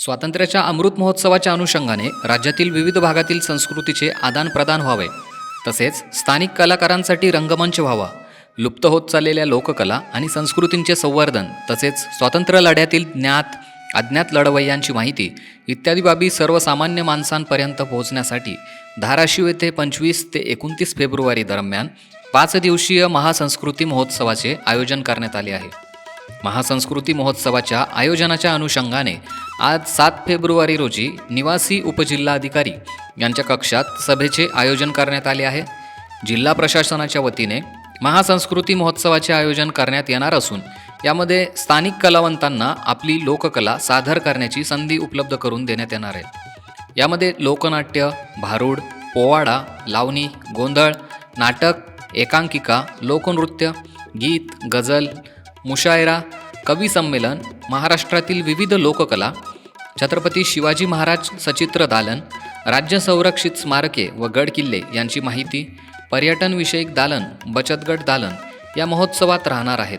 स्वातंत्र्याच्या अमृत महोत्सवाच्या अनुषंगाने राज्यातील विविध भागातील संस्कृतीचे आदानप्रदान व्हावे. तसेच स्थानिक कलाकारांसाठी रंगमंच व्हावा. लुप्त होत चाललेल्या लोककला आणि संस्कृतींचे संवर्धन तसेच स्वातंत्र्य लढ्यातील ज्ञात अज्ञात लढवय्यांची माहिती इत्यादी बाबी सर्वसामान्य माणसांपर्यंत पोहोचण्यासाठी धाराशिव येथे पंचवीस ते एकोणतीस फेब्रुवारी दरम्यान पाच दिवसीय महासंस्कृती महोत्सवाचे आयोजन करण्यात आले आहे. महासंस्कृती महोत्सवाच्या आयोजनाच्या अनुषंगाने आज सात फेब्रुवारी रोजी निवासी उपजिल्हाधिकारी यांच्या कक्षात सभेचे आयोजन करण्यात आले आहे. जिल्हा प्रशासनाच्या वतीने महासंस्कृती महोत्सवाचे आयोजन करण्यात येणार असून यामध्ये स्थानिक कलावंतांना आपली लोककला सादर करण्याची संधी उपलब्ध करून देण्यात येणार आहे. यामध्ये लोकनाट्य भारूड पोवाडा लावणी गोंधळ नाटक एकांकिका लोकनृत्य गीत गझल मुशायरा कवी संमेलन महाराष्ट्रातील विविध लोककला छत्रपती शिवाजी महाराज सचित्र दालन राज्य संरक्षित स्मारके व गड किल्ले यांची माहिती पर्यटनविषयक दालन बचतगट दालन या महोत्सवात राहणार आहेत.